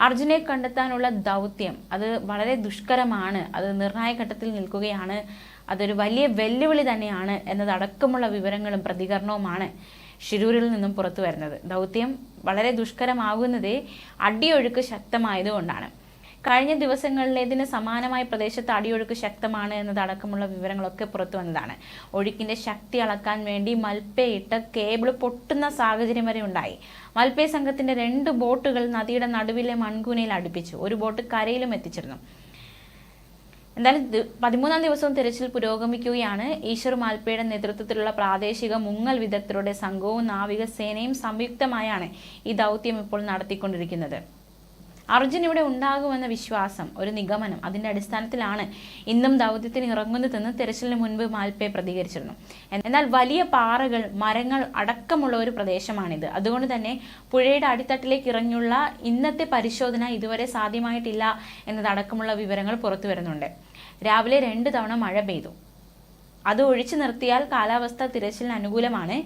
അർജുനെ കണ്ടെത്താനുള്ള ദൗത്യം അത് വളരെ ദുഷ്കരമാണ്. അത് നിർണായക ഘട്ടത്തിൽ നിൽക്കുകയാണ്. അതൊരു വലിയ വെല്ലുവിളി തന്നെയാണ് എന്നതടക്കമുള്ള വിവരങ്ങളും പ്രതികരണവുമാണ് ഷിരൂരിൽ നിന്നും പുറത്തു വരുന്നത്. ദൗത്യം വളരെ ദുഷ്കരമാകുന്നതേ അടിയൊഴുക്ക് ശക്തമായതുകൊണ്ടാണ്. കഴിഞ്ഞ ദിവസങ്ങളിലേതിന് സമാനമായ പ്രദേശത്ത് അടിയൊഴുക്ക് ശക്തമാണ് എന്നതടക്കമുള്ള വിവരങ്ങളൊക്കെ പുറത്തു വന്നതാണ്. ഒഴുക്കിന്റെ ശക്തി അളക്കാൻ വേണ്ടി മൽപ്പയിട്ട് കേബിൾ പൊട്ടുന്ന സാഹചര്യം വരെ ഉണ്ടായി. മൽപ്പേ സംഘത്തിന്റെ രണ്ട് ബോട്ടുകൾ നദിയുടെ നടുവിലെ മൺകൂനയിൽ അടുപ്പിച്ചു. ഒരു ബോട്ട് കരയിലും എത്തിച്ചിരുന്നു. എന്തായാലും പതിമൂന്നാം ദിവസവും തിരച്ചിൽ പുരോഗമിക്കുകയാണ്. ഈശ്വർ മാൽപ്പയുടെ നേതൃത്വത്തിലുള്ള പ്രാദേശിക മുങ്ങൽ വിദഗ്ധരുടെ സംഘവും നാവികസേനയും സംയുക്തമായാണ് ഈ ദൗത്യം ഇപ്പോൾ നടത്തിക്കൊണ്ടിരിക്കുന്നത്. അർജുൻ ഇവിടെ ഉണ്ടാകുമെന്ന വിശ്വാസം ഒരു നിഗമനം അതിന്റെ അടിസ്ഥാനത്തിലാണ് ഇന്നും ദൗത്യത്തിന് ഇറങ്ങുന്നതെന്ന് തെരച്ചിലിന് മുൻപ് മാൽപ്പെ പ്രതികരിച്ചിരുന്നു. എന്നാൽ വലിയ പാറകൾ മരങ്ങൾ അടക്കമുള്ള ഒരു പ്രദേശമാണിത്. അതുകൊണ്ട് തന്നെ പുഴയുടെ അടിത്തട്ടിലേക്ക് ഇറങ്ങിയുള്ള ഇന്നത്തെ പരിശോധന ഇതുവരെ സാധ്യമായിട്ടില്ല എന്നതടക്കമുള്ള വിവരങ്ങൾ പുറത്തു വരുന്നുണ്ട്. രാവിലെ രണ്ട് തവണ മഴ പെയ്തു. അത് ഒഴിച്ചു നിർത്തിയാൽ കാലാവസ്ഥ തിരച്ചിലിന് അനുകൂലമാണ്.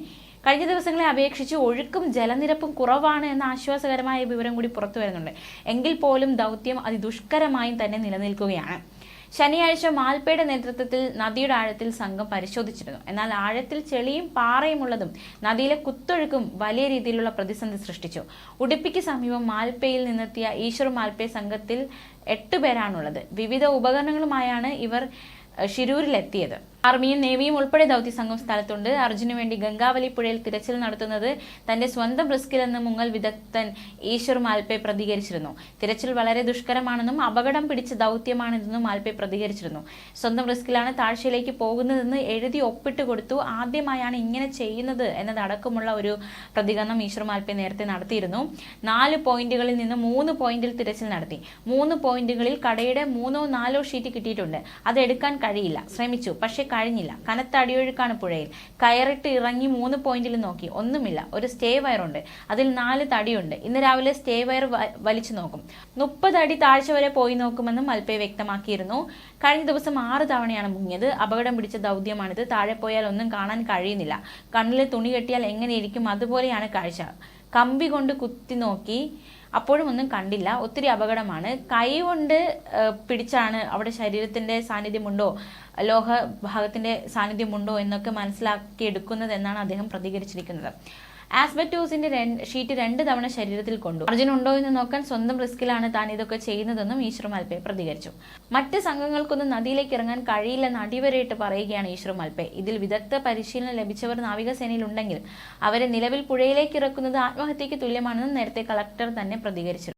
കഴിഞ്ഞ ദിവസങ്ങളെ അപേക്ഷിച്ച് ഒഴുക്കും ജലനിരപ്പും കുറവാണ് എന്ന ആശ്വാസകരമായ വിവരം കൂടി പുറത്തു വരുന്നുണ്ട്. എങ്കിൽ പോലും ദൗത്യം അതിദുഷ്കരമായും തന്നെ നിലനിൽക്കുകയാണ്. ശനിയാഴ്ച മാൽപ്പയുടെ നേതൃത്വത്തിൽ നദിയുടെ ആഴത്തിൽ സംഘം പരിശോധിച്ചിരുന്നു. എന്നാൽ ആഴത്തിൽ ചെളിയും പാറയും ഉള്ളതും നദിയിലെ കുത്തൊഴുക്കും വലിയ രീതിയിലുള്ള പ്രതിസന്ധി സൃഷ്ടിച്ചു. ഉടുപ്പിക്ക് സമീപം മാൽപ്പയിൽ നിന്നെത്തിയ ഈശ്വർ മാൽപ്പേ സംഘത്തിൽ എട്ട് പേരാണുള്ളത്. വിവിധ ഉപകരണങ്ങളുമായാണ് ഇവർ ഷിരൂരിലെത്തിയത് ആർമിയും നേവിയും ഉൾപ്പെടെ ദൗത്യ സംഘം സ്ഥലത്തുണ്ട്. അർജുനു വേണ്ടി ഗംഗാവലി പുഴയിൽ തിരച്ചിൽ നടത്തുന്നത് തന്റെ സ്വന്തം റിസ്കിലെന്ന് മുങ്ങൽ വിദഗ്ധൻ ഈശ്വർ മാൽപേ പ്രതികരിച്ചിരുന്നു. തിരച്ചിൽ വളരെ ദുഷ്കരമാണെന്നും അപകടം പിടിച്ച ദൗത്യമാണിതെന്നും മാൽപെ പ്രതികരിച്ചിരുന്നു. സ്വന്തം റിസ്കിലാണ് താഴ്ചയിലേക്ക് പോകുന്നതെന്ന് എഴുതി ഒപ്പിട്ട് കൊടുത്തു. ആദ്യമായാണ് ഇങ്ങനെ ചെയ്യുന്നത് എന്നതടക്കമുള്ള ഒരു പ്രതികരണം ഈശ്വർ മാൽപെ നേരത്തെ നടത്തിയിരുന്നു. നാല് പോയിന്റുകളിൽ നിന്ന് മൂന്ന് പോയിന്റിൽ തിരച്ചിൽ നടത്തി. മൂന്ന് പോയിന്റുകളിൽ കടയുടെ മൂന്നോ നാലോ ഷീറ്റ് കിട്ടിയിട്ടുണ്ട്. അത് എടുക്കാൻ കഴിയില്ല. ശ്രമിച്ചു. പക്ഷെ കഴിഞ്ഞില്ല. കനത്ത അടിയൊഴുക്കാണ് പുഴയിൽ. കയറിട്ട് ഇറങ്ങി മൂന്ന് പോയിന്റിൽ നോക്കി. ഒന്നുമില്ല. ഒരു സ്റ്റേ വയറുണ്ട് അതിൽ നാല് തടിയുണ്ട്. ഇന്ന് രാവിലെ സ്റ്റേ വയർ വലിച്ചു നോക്കും. മുപ്പത് അടി താഴ്ച വരെ പോയി നോക്കുമെന്നും മൽപ്പെ വ്യക്തമാക്കിയിരുന്നു. കഴിഞ്ഞ ദിവസം ആറ് തവണയാണ് മുങ്ങിയത്. അപകടം പിടിച്ച ദൗത്യമാണിത്. താഴെ പോയാൽ ഒന്നും കാണാൻ കഴിയുന്നില്ല. കണ്ണിൽ തുണി കെട്ടിയാൽ എങ്ങനെയിരിക്കും അതുപോലെയാണ് കാഴ്ച. കമ്പി കൊണ്ട് കുത്തി നോക്കി അപ്പോഴും ഒന്നും കണ്ടില്ല. ഒത്തിരി അപകടമാണ്. കൈ കൊണ്ട് പിടിച്ചാണ് അവിടെ ശരീരത്തിന്റെ സാന്നിധ്യമുണ്ടോ? ലോഹ ഭാഗത്തിന്റെ സാന്നിധ്യമുണ്ടോ എന്നൊക്കെ മനസ്സിലാക്കി എടുക്കുന്നത് എന്നാണ് അദ്ദേഹം പ്രതികരിച്ചിരിക്കുന്നത്. ആസ്ബറ്റോസിന്റെ ഷീറ്റ് രണ്ട് തവണ ശരീരത്തിൽ കൊണ്ടു. അർജുൻ ഉണ്ടോ എന്ന് നോക്കാൻ സ്വന്തം റിസ്കിലാണ് താൻ ഇതൊക്കെ ചെയ്യുന്നതെന്നും ഈശ്വർ മാൽപ്പെ പ്രതികരിച്ചു. മറ്റ് സംഘങ്ങൾക്കൊന്നും നദിയിലേക്ക് ഇറങ്ങാൻ കഴിയില്ലെന്ന് അടിവരയിട്ട് പറയുകയാണ് ഈശ്വർ മാൽപ്പെ ഇതിൽ വിദഗ്ധ പരിശീലനം ലഭിച്ചവർ നാവികസേനയിൽ ഉണ്ടെങ്കിൽ അവരെ നിലവിൽ പുഴയിലേക്ക് ഇറക്കുന്നത് ആത്മഹത്യക്ക് തുല്യമാണെന്ന് നേരത്തെ കളക്ടർ തന്നെ പ്രതികരിച്ചിരുന്നു.